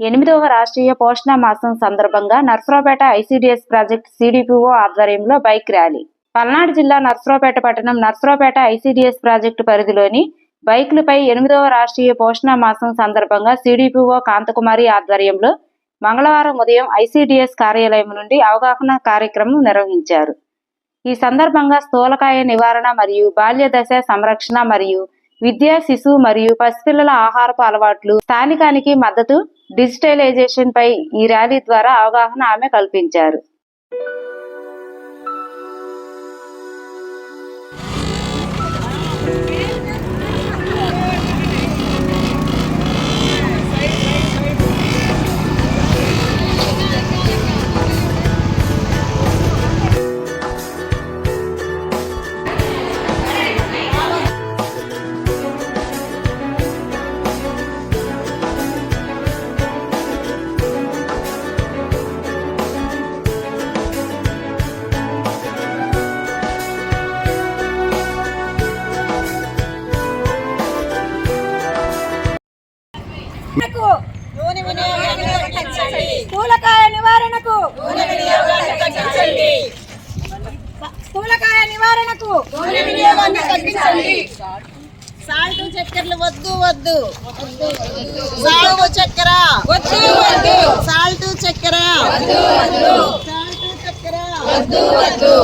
ఎనిమిదవ రాష్ట్రీయ పోషణ మాసం సందర్భంగా నర్సరావుపేట ఐసీడీఎస్ ప్రాజెక్ట్ సిడిపిఓ ఆధ్వర్యంలో బైక్ ర్యాలీ. పల్నాడు జిల్లా నర్సరావుపేట పట్టణం నర్సరావుపేట ఐసీడీఎస్ ప్రాజెక్టు పరిధిలోని బైకులపై ఎనిమిదవ రాష్ట్రీయ పోషణ మాసం సందర్భంగా సిడిపిఓ కాంతకుమారి ఆధ్వర్యంలో మంగళవారం ఉదయం ఐసీడీఎస్ కార్యాలయం నుండి అవగాహన కార్యక్రమం నిర్వహించారు. ఈ సందర్భంగా స్థూలకాయ నివారణ మరియు బాల్య దశ సంరక్షణ మరియు విద్య శిశు మరియు పసిపిల్లల ఆహారపు అలవాట్లు స్థానికానికి మద్దతు డిజిటలైజేషన్ పై ఈ ర్యాలీ ద్వారా అవగాహన ఆమె కల్పించారు. నివారణకు స్థూలకాయ నివారణకు. స్థూలకాయ నివారణకు. సాల్ట్ చక్కెరలు వద్దు వద్దు. సాల్ట్ చక్కెర. వద్దు వద్దు. సాల్ట్ చక్కెర. సాల్ట్ చక్కెర. వద్దు వద్దు.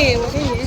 我给你。